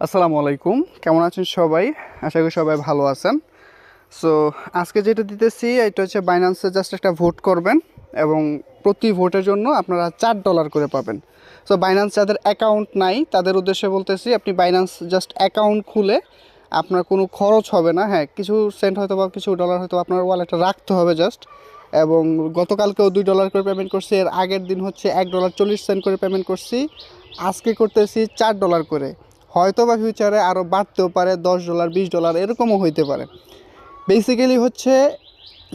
আসসালামু আলাইকুম। কেমন আছেন সবাই? আশা করি সবাই ভালো আছেন। সো আজকে যেটা দিতেছি, এটা হচ্ছে বাইন্যান্সে জাস্ট একটা ভোট করবেন এবং প্রতি ভোটের জন্য আপনারা চার ডলার করে পাবেন। সো বাইন্যান্স যাদের অ্যাকাউন্ট নাই, তাদের উদ্দেশ্যে বলতেছি, আপনি বাইন্যান্স জাস্ট অ্যাকাউন্ট খুলে আপনার কোনো খরচ হবে না। হ্যাঁ কিছু সেন্ট হয়তো বা কিছু ডলার হয়তো আপনার ওয়ালেটে রাখতে হবে জাস্ট এবং গতকালকেও দুই ডলার করে পেমেন্ট করছি, এর আগের দিন হচ্ছে এক ডলার চল্লিশ সেন্ট করে পেমেন্ট করছি। আজকে করতেছি চার ডলার করে। হয়তো বা ফিউচারে আরও বাড়তেও পারে, দশ ডলার বিশ ডলার এরকমও হইতে পারে। বেসিক্যালি হচ্ছে,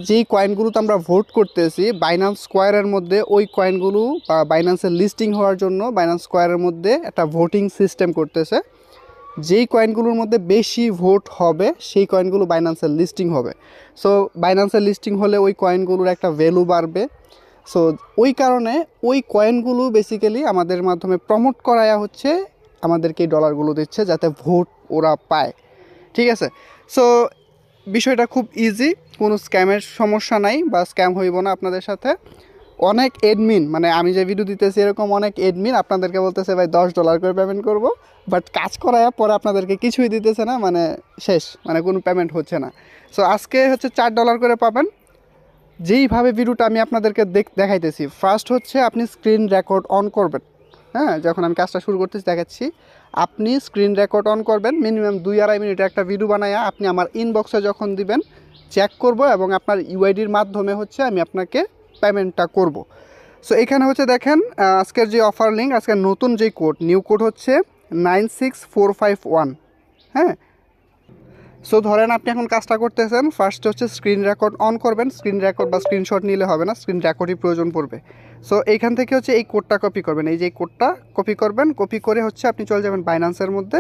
যেই কয়েনগুলোতে আমরা ভোট করতেছি বাইনান্স স্কোয়ারের মধ্যে ওই কয়েনগুলো বা বাইনান্সের লিস্টিং হওয়ার জন্য বাইনান্স স্কোয়ারের মধ্যে একটা ভোটিং সিস্টেম করতেছে। যেই কয়েনগুলোর মধ্যে বেশি ভোট হবে, সেই কয়েনগুলো বাইনান্সের লিস্টিং হবে। সো বাইনান্সের লিস্টিং হলে ওই কয়েনগুলোর একটা ভ্যালু বাড়বে। সো ওই কারণে ওই কয়েনগুলো বেসিক্যালি আমাদের মাধ্যমে প্রমোট করায়া হচ্ছে আমাদেরকে ডলারগুলো দিচ্ছে যাতে ভোট ওরা পায়। ঠিক আছে? সো বিষয়টা খুব ইজি কোনো স্ক্যামের সমস্যা নাই বা স্ক্যাম হইব না আপনাদের সাথে। অনেক এডমিন মানে আমি যে ভিডিও দিতেছি এরকম অনেক এডমিন আপনাদেরকে বলতেছে, ভাই, দশ ডলার করে পেমেন্ট করব। বাট কাজ করার পরে আপনাদেরকে কিছুই দিতেছে না মানে শেষ মানে কোনো পেমেন্ট হচ্ছে না। সো আজকে হচ্ছে চার ডলার করে পাবেন। যেইভাবে ভিডিওটা আমি আপনাদেরকে দেখ, দেখাইতেছি ফার্স্ট হচ্ছে আপনি স্ক্রিন রেকর্ড অন করবেন। হ্যাঁ যখন আমি কাজটা শুরু করতেছি, দেখাচ্ছি। আপনি স্ক্রিন রেকর্ড অন করবেন মিনিমাম দুই আড়াই মিনিটের একটা ভিডিও বানায় আপনি আমার ইনবক্সে যখন দিবেন চেক করব এবং আপনার ইউআইডির মাধ্যমে হচ্ছে আমি আপনাকে পেমেন্টটা করব। সো এখানে হচ্ছে দেখেন আজকের যে অফার লিঙ্ক আজকের নতুন যে কোড নিউ কোড হচ্ছে nine six four five one হ্যাঁ সো ধরেন আপনি এখন কাজটা করতেছেন ফার্স্ট হচ্ছে স্ক্রিন রেকর্ড অন করবেন স্ক্রিন রেকর্ড বা স্ক্রিনশট নিলে হবে না স্ক্রিন রেকর্ডই প্রয়োজন পড়বে। সো এইখান থেকে হচ্ছে এই কোডটা কপি করবেন, এই যে এই কোডটা কপি করবেন কপি করে হচ্ছে আপনি চলে যাবেন বাইন্যান্সের মধ্যে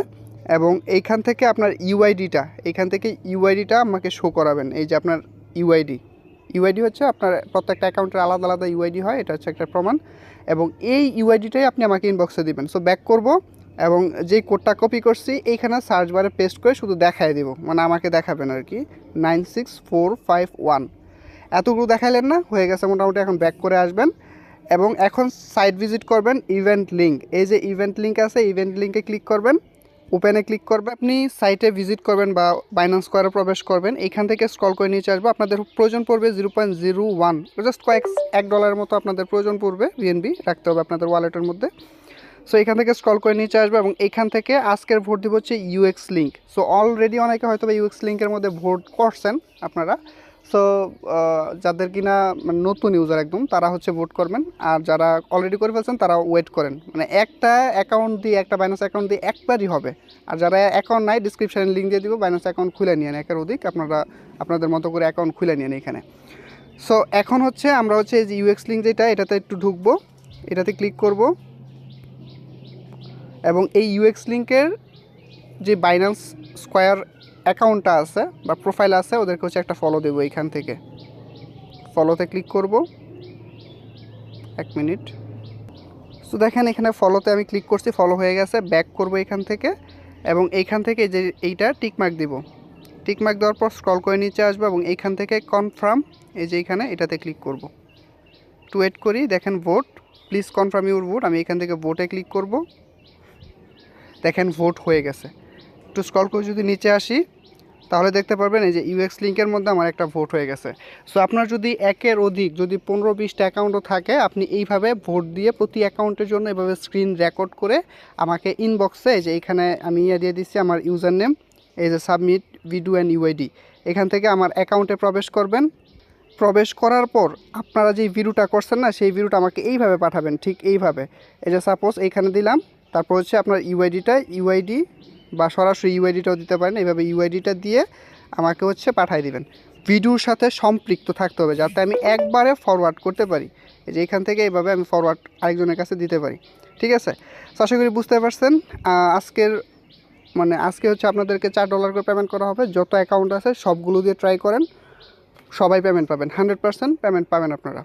এবং এইখান থেকে আপনার ইউআইডিটা এইখান থেকে ইউআইডিটা আমাকে শো করাবেন, এই যে আপনার ইউআইডি ইউআইডি হচ্ছে আপনার প্রত্যেকটা অ্যাকাউন্টের আলাদা আলাদা ইউআইডি হয়, এটা হচ্ছে একটা প্রমাণ এবং এই ইউআইডিটাই আপনি আমাকে ইনবক্সে দিবেন। সো ব্যাক করব এবং যেই কোডটা কপি করছি, এইখানে সার্চ বারে পেস্ট করে শুধু দেখাই দিব। মানে আমাকে দেখাবেন আর কি। Nine six four five one এতগুলো দেখাইলেন না, হয়ে গেছে মোটামুটি, এখন ব্যাক করে আসবেন। এবং এখন সাইট ভিজিট করবেন ইভেন্ট লিঙ্ক এই যে ইভেন্ট লিঙ্ক আছে ইভেন্ট লিঙ্কে ক্লিক করবেন। ওপেনে ক্লিক করবেন। আপনি সাইটে ভিজিট করবেন বা বাইন্যান্স স্কোয়ারে প্রবেশ করবেন। এইখান থেকে স্ক্রল করে নিচে আসবে। আপনাদের প্রয়োজন পড়বে zero point zero one just কয়েক, এক ডলারের মতো আপনাদের প্রয়োজন পড়বে। বিএনবি রাখতে হবে আপনাদের ওয়ালেটের মধ্যে। সো এখান থেকে স্ক্রল করে নিচে আসবে এবং এখান থেকে আজকের ভোট দিব হচ্ছে ইউএক্স লিঙ্ক সো অলরেডি অনেকে হয়তো ইউএক্স লিঙ্কের মধ্যে ভোট করছেন আপনারা। সো যাদের কিনা মানে নতুন ইউজার একদম, তারা হচ্ছে ভোট করবেন। আর যারা অলরেডি করে ফেলছেন তারা ওয়েট করেন। মানে একটা অ্যাকাউন্ট দিয়ে, একটা বাইন্যান্স অ্যাকাউন্ট দিয়ে একবারই হবে। আর যারা অ্যাকাউন্ট নাই ডিসক্রিপশানে লিঙ্ক দিয়ে দিব বাইন্যান্স অ্যাকাউন্ট খুলে নিয়ে একের অধিক আপনারা, আপনাদের মতো করে অ্যাকাউন্ট খুলে নিয়ে এখানে। সো এখন হচ্ছে আমরা হচ্ছে এই যে ইউএক্স লিঙ্ক যেটা, এটাতে একটু ঢুকবো। এটাতে ক্লিক করব। এবং এই ইউএক্স লিঙ্কের যে বাইন্যান্স স্কোয়ার অ্যাকাউন্টটা আছে বা প্রোফাইল আছে, ওদেরকে হচ্ছে একটা ফলো দেবো এইখান থেকে। ফলোতে ক্লিক করব। এক মিনিট তো দেখেন, এখানে ফলোতে আমি ক্লিক করছি ফলো হয়ে গেছে ব্যাক করব এখান থেকে এবং এইখান থেকে যে এইটা টিকমার্ক দিব। টিকমার্ক দেওয়ার পর স্ক্রল করে নিচে আসব এবং এইখান থেকে কনফার্ম এই যে এইখানে, এটাতে ক্লিক করব। টু ওয়েট করি, দেখেন vote please confirm your vote আমি এখান থেকে ভোটে ক্লিক করব। দেখেন ভোট হয়ে গেছে। একটু স্ক্রল করে যদি নিচে আসি, তাহলে দেখতে পারবেন এই যে ইউএক্স লিঙ্কের মধ্যে আমার একটা ভোট হয়ে গেছে। সো আপনার যদি একের অধিক, যদি পনেরো বিশটা অ্যাকাউন্টও থাকে, আপনি এইভাবে ভোট দিয়ে প্রতি অ্যাকাউন্টের জন্য এভাবে স্ক্রিন রেকর্ড করে আমাকে ইনবক্সে যে এখানে আমি ইয়ে দিয়ে দিচ্ছি আমার ইউজার নেম এই যে সাবমিট ভিডিও অ্যান্ড ইউআইডি এখান থেকে আমার অ্যাকাউন্টে প্রবেশ করবেন। প্রবেশ করার পর আপনারা যে ভিডিওটা করছেন না, সেই ভিডিওটা আমাকে এইভাবে পাঠাবেন, ঠিক এইভাবে। এই যে সাপোজ এইখানে দিলাম তারপর হচ্ছে আপনার ইউআইডিটা ইউআইডি বা সরাসরি ইউআইডিটাও দিতে পারেন। এইভাবে ইউআইডিটা দিয়ে আমাকে হচ্ছে পাঠিয়ে দিবেন। ভিডিওর সাথে সম্পৃক্ত থাকতে হবে যাতে আমি একবারে ফরওয়ার্ড করতে পারি। এই যে এখান থেকে এইভাবে আমি ফরওয়ার্ড আরেকজনের কাছে দিতে পারি। ঠিক আছে? তো আশা করি বুঝতে পারছেন। আজকের মানে আজকে হচ্ছে আপনাদেরকে চার ডলার করে পেমেন্ট করা হবে। যত অ্যাকাউন্ট আছে সবগুলো দিয়ে ট্রাই করেন। সবাই পেমেন্ট পাবেন। হান্ড্রেড পার্সেন্ট পেমেন্ট পাবেন আপনারা।